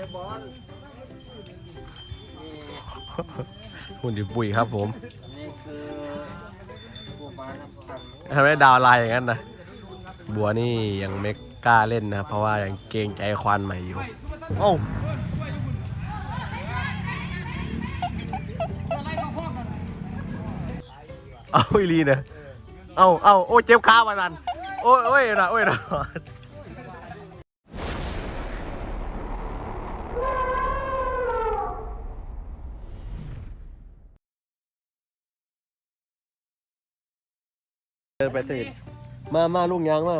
ตะบอลนี่หุ่นดิบุยครับผมอันนี้คือบัวบานนะครับทำไมดาวลายอย่างนั้นนะบัวนี่ยังไม่กล้าเล่นนะเพราะว่ายังเกรงใจควานใหม่อยู่เอ้าเอาอีลีนะเอาเอาโอ้เจ็บขามาดันโอ้ยโอ้ยนะโอ้ยนะ เดินไปติดมามาลูกยางมา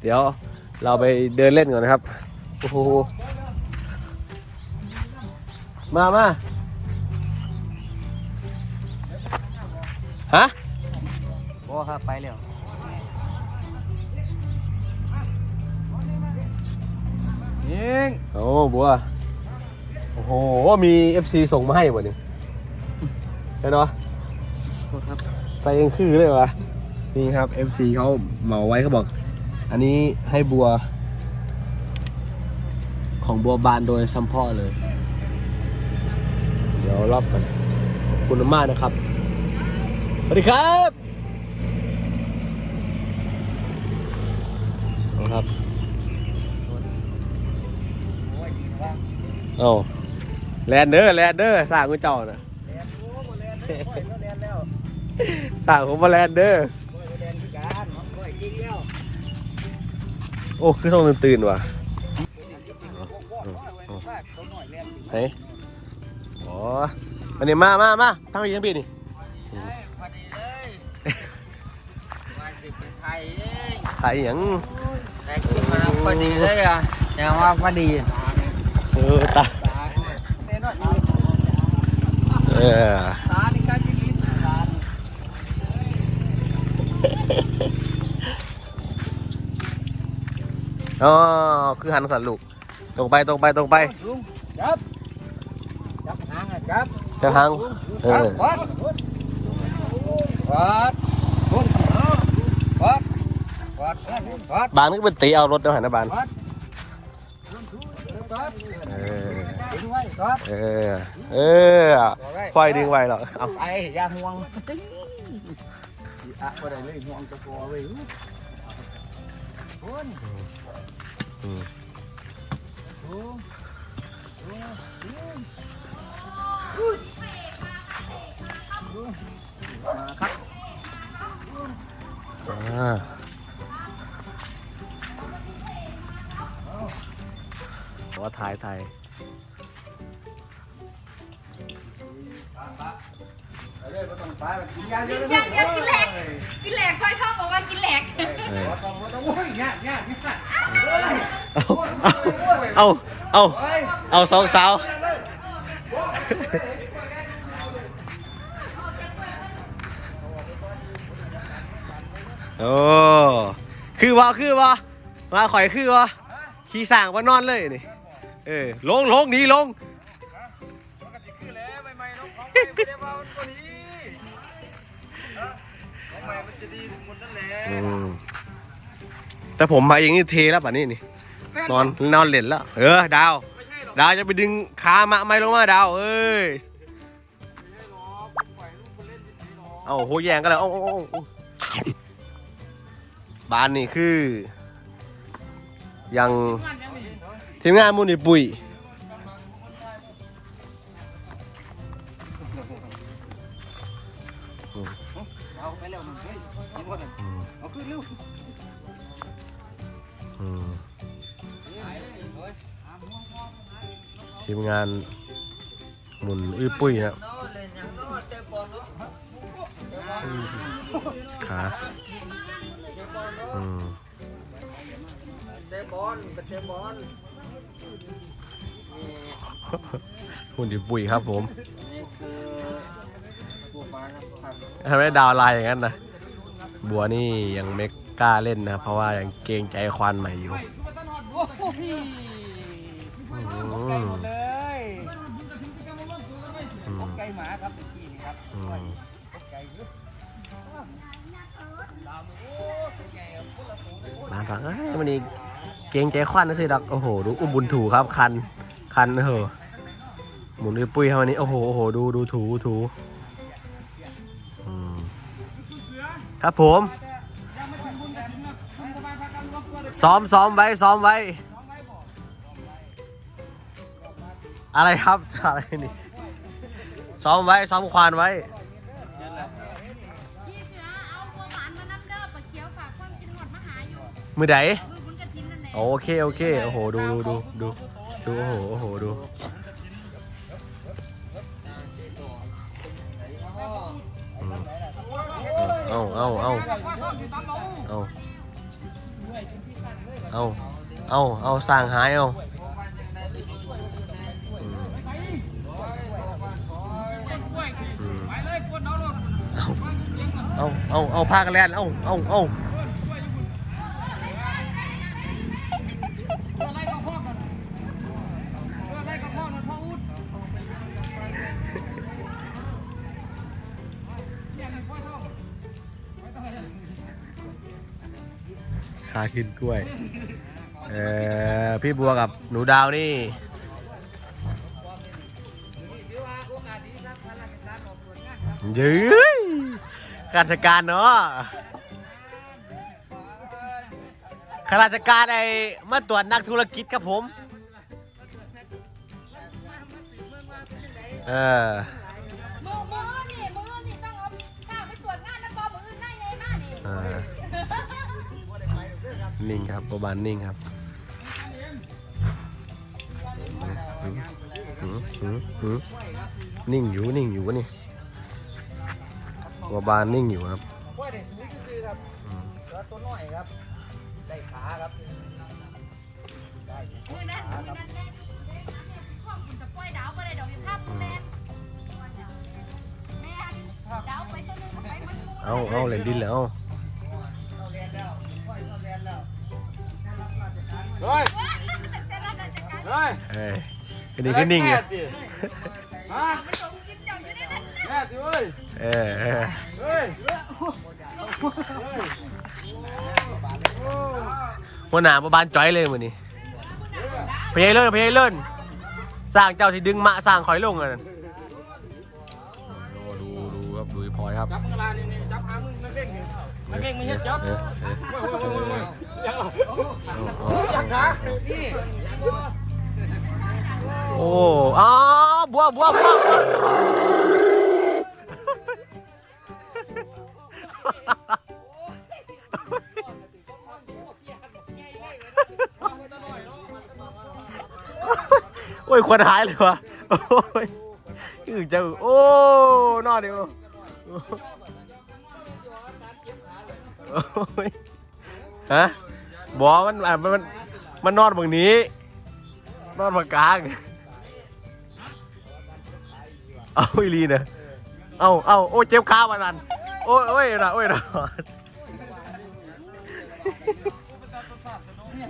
เดี๋ยวเราไปเดินเล่นก่อนนะครับ โอ้โห มามาฮะบัวครับไปแล้วยิงโอ้บัว โอ้โห มี FC ส่งมาให้บ่นี่เห็นปะ โทษครับใส่เองคือเลยวะนี่ครับ FC เขาเหมาไว้เขาบอก อันนี้ให้บัว ของบัวบานโดยซัมพ่อเลย เดี๋ยวรอบกันขอบคุณมากนะครับสวัสดีครับครับเอาแลนเดอร์แลนเดอร์สร้างกูเจ้าน่ะ แลนโอ้โหแลนแล้วแลนแล้วสร้างผมมาแลนเดอร์โอ้ยแลนพิการน้องก้อยยิงแล้วโอ้ คือต้องตื่นๆว่ะตัวหน่อยแลนเฮ้ยอ๋ออันนี้มามามาทำอีกยังปีนี่พอดีเลยมาสิเป็นไทยเองถ่ายอหย่างแต่กินมาพอดีเลยอะยังว่าพอดี เออตาตาแน่นอนเออ ตานี่การกินตา อ๋อคือหันสันลูกตรงไปตรงไปตรงไปลุงจับจับหางอะจับจะทางเออวัดวัดวัดวัดวัดวัดบานก็เป็นตีเอารถเดี๋ยวหันนะบานวัดวัดเออดึงไว้วัดเออเออไฟดึงไว้หรอกเอาไอ้ยาห่วงตึ้งอะบ่ได้เลยห่วงตะกอไว้ คนอืมโอ้ครับอ่าว่าถ่ายถ่าย อยๆบ่ต้องไปมันกินยากอยากกินแหลกกินแหลกค่อยท่องบอกว่ากินแหลกเออบ่ต้องบ่ต้องโอ้ยยายากยากเอาเอาเอาเอาสองสาวโอ้คือวะคือวะมาข่อยคือวะขี่สั่งมานอนเลยนี่เออลงลงหนีลง จะดีทุกคนนั่นแหละอืมแต่ผมมาเองนี่เทแล้วป่ะนี่นี่นอนนอนเล่นแล้ว เออ ดาว ไม่ใช่หรอกดาวจะไปดึงขามาไม่ลงมาดาว เอ้ย ไม่ใช่หรอกปล่อยลูกคนเล่นเฉยๆหรอกเอาโหแยงกันแล้วเอาเอาเอาเอาบ้านนี่คือ ยังทีมงานมูนี่ปุ๋ย ทีมงานหมุนอื้อปุ้ยนะขาอืมเตะบอลเตะบอลนี่หุ่นดิปุ้ยครับผมนี่คือบัวบานนะครับทำไมดาวลายอย่างนั้นนะ บัวนี่ยังไม่ก ล้าเล่นนะ เพราะว่ายังเกรงใจควานใหม่อยู่ตกใจหมดเลยอืตมกใจหมาครับเมื่อกี้นี่ครับอืมตกใจเยอะดาวโอ้ตัวใหญ่อะพุ่งละสูงเลยบ้านพักเอ้ยมันนี่ไเกรงใจควันนะสิดอกโอ้โห ดูอุบุนถูครับ คัน คันเออหมุนปุ้ยๆเข้ามานี้ โอ้โห โอ้โห ดู ดูถู ถูอืมครับผม ซ้อมซ้อมไว้ซ้อมไว้ อะไรครับอะไรนี่ซ้อมไว้ซ้อมควานไว้ พี่เสือเอาบัวหวานมาน้ำเด้อปลาเขียวฝากความกินหมดมาหาอยู่มือไหนมือบุญกระทินนั่นแหละโอเคโอเคโอ้โหดูดูดูดูดูโอ้โหโอ้โหดูเอาเอาเอาเอา เอาเอาเอาสร้างหายเอาเอาเอาเอาพากันแลนเอาเอาเอา ขาขึ้นกล้วย เออพี่บัวกับหนูดาวนี่ ยื้ยข้าราชการเนาะข้าราชการไอ้มาตรวจนักธุรกิจครับผม เออ นิ่งครับประมาณนิ่งครับนิ่งอยู่นิ่งอยู่วะนี่ประมาณนิ่งอยู่ครับกล้วยได้สูงซื่อครับแล้วตัวน้อยครับ ได้ขาครับมือนั้นมือนั้นแหละข้อมกินสะป้อยดาวก็ได้ดอกนี้ภาพแลนแม่ดาวไปตัวนึงไปมันเอาเอาเล่นดินแล้ว เฮ้ยแต่ละราชการเฮ้ยเอ้ยอันนี้ก็นิ่งอยู่ฮะไม่ต้องกินเจ้าอยู่ในนั้นแม่สิเว้ยเออเออเฮ้ยหัวหน้าประบานจ้อยเลยมือนี้พยายเลิ่นพยายเลิ่นสร้างเจ้าที่ดึงมะสร้างคอยลงอะนั่นโอ้ดูดูครับดูอีพลอยครับจับมึงลานี่นี่จับหางมึงนักเก่งนี่นักเก่งไม่เห็นจับเออเออยังเหรอ เอาเอา ยังขานี่ โอ้อ้าบัวบัวบัวโอ้ยควันหายเลยวะโอ้ยอึจะโอ้นอนดิโอ้โอ้ยฮะบอมันอะมัน มันนอนบางนี้ นอนมางกลาง เอาอีลีเนะเอาเอาโอ้เจ็บขามานันโอ้ยโอ้ยนะโอ้ยนะ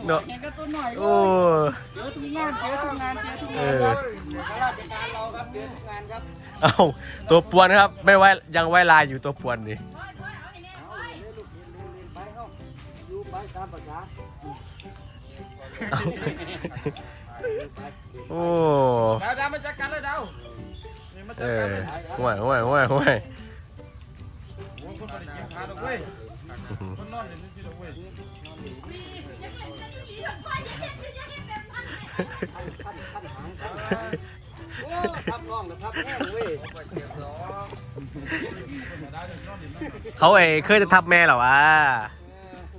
เนาะเห็นก็ตัวหน่อยโอ้เจอทุกงานเจอทุกงานเจอทุกงานครับข้าราชการเราครับเจอทุกงานครับ เอาตัวปวนครับ ไม่ไว้ยังไว้ลายอยู่ตัวปวนนี่ เอาโอ้ดาวดาวมาจัดการเลยดาวนี่มาเอจัดอการเลยห่วยห่วยห่วยห่วยโอ้ยคนบ่ได้กินขาดอกเว้ยคนนอนเดี๋ยวนี้สิดอกเว้ยโอ้ทับน้องนะครับแม่เว้ยเขาเอเคยจะทับแม่เหรอวะ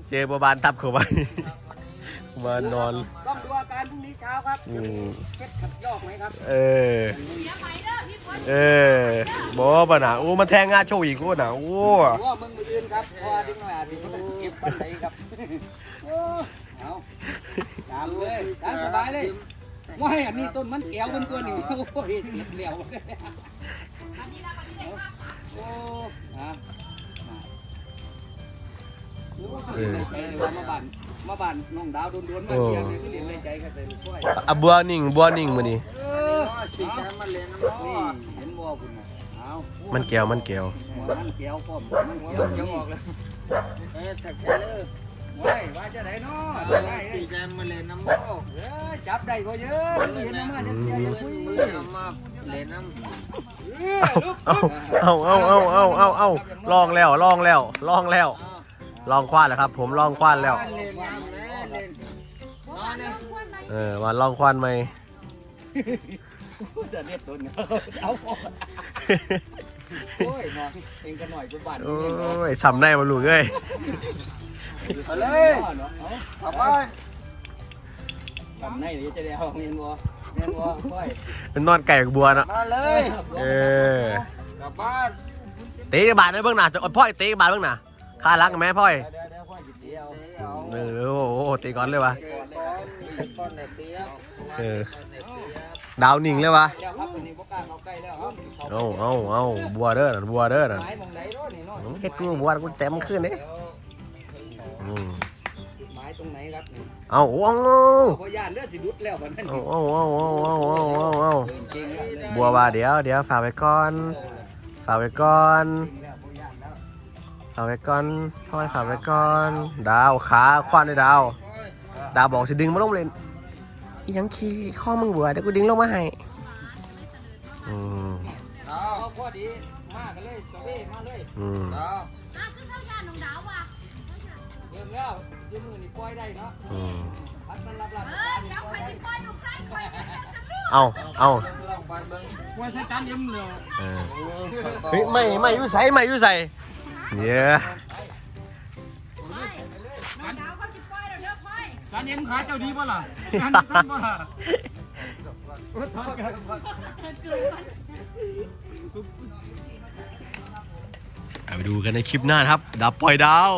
เจอบัวบานทับเขาไป มานอน ต้องดูอาการพรุ่งนี้เช้าครับอืม เช็ดขัดยอกไหมครับเออ เออบอกว่าหนาโอ้มาแทงงานโชว์อีกโอ้หนาโอ้ว่ามึงมืออื่นครับเพราะว่าดิ้งหน่อยอาจจะเก็บปันไหนครับโอ้เอาตามเลยตามสบายเลยว่าให้อันนี้ต้นมันแก้วเป็นตัวหนึ่งโอ้ยเหลียวโอ้ฮะมาบ้าน มาบ้านน้องดาวโดนๆมาเที่ยงนี่คือเรียนในใจกันเลยลูกก้อยอะบัวนิ่งบัวนิ่งมือนี่เออฉีกมันเลี้ยงน้ำนี่เห็นบ่คุณน่ะเอามันแก้วมันแก้วมันแก้วพร้อมมันแก้วยังออกเลยเอ๊ะแต่แก้วเลยเฮ้ยว่าจะไหนเนาะเอได้อเอ้ปียแกมาเล่นน้ำโมกเอ้ยจับได้ก็เยอะเห็นน้ำมันจะเสียอย่าคุยมือน้ำมาเล่นน้ำเอ้ยลูกเอาเอาเอาเอาเอาเอาเอาลองแล้วลองแล้วลองแล้วอ้าว ลองคว้านแล้วครับ ผมลองคว้านแล้ว เล่นน้ำแม่เล่นนอนเนี่ยเออมาลองคว้านไหมจะเรียบตัวเนี่ยเอาออกโอ้ยนอนเองก็หน่อยกูบ้านโอ้ยสำในมาลูกเอ้ยเอาเลยเนาะเอาเอาไปทำในหรือจะได้เอาเมียนวัวเมียนวัวค่อยเป็นนอนไก่กับบัวเนาะมาเลย เออ กลับบ้านตีกระบาดได้เบื้องหน้าจะพ่อยตีกระบาดเบื้องหน้า ค่ารักกับแม่พ่อยเดี๋ยวเดี๋ยวค่อยหยิบเดียวเอาเออโอ้โหตีก่อนเลยวะก้อนก้อนเนเปียกเออก้อนเนเปียกดาวนิ่งเลยวะเดี๋ยวครับตัวนี้พวกกลางเอาใกล้แล้วครับเอาเอาเอาบัวเด้อน่ะบัวเด้อน่ะไม้มองไหนเนาะนี่เนาะผมเฮ็ดกูบัวกูเต็มขึ้นเด้อืมจุดหมายตรงไหนครับนี่เอาโอ้โหพอย่านเลือดสิดุดแล้วมันนั่นเอาเอาเอาเอาเอาเอาเอาเอาเก่งแล้วบัวว่าเดี๋ยวเดี๋ยวฝากไว้ก่อน ฝากไว้ก่อนเก่งแล้วพอย่านแล้ว ฝากไว้ก่อนพ่อยฝากไว้ก่อน ดาวขาควันเลยดาว ดาวบอกจะดึงมาลงเลยอีหยังขี้ข้อมึงบัวเดี๋ยวกูดึงลงมาให้อืมเอาเอาพอดีมากันเลยสวีมาเลยอืมเอาอ้าวคือเท่ายาน้องดาวว่ะเริ่มแล้วยืมมือนี่ปล่อยได้เนาะอืมพัดมันรับรับเออเดี๋ยวไปที่ปล่อยลูกไส้ปล่อยจะลูกเอาเอาลองไปเบิ่งปล่อยใช้การยืมเลยเออเฮ้ยไม่ไม่อยุ่ใส่ไม่อยุ่ใส่ เนี่ยการเย็นขาเจ้าดีบ่ล่ะการสั้นบ่ล่ะรอดไปดูกันในคลิปหน้าครับ ดับปล่อยดาว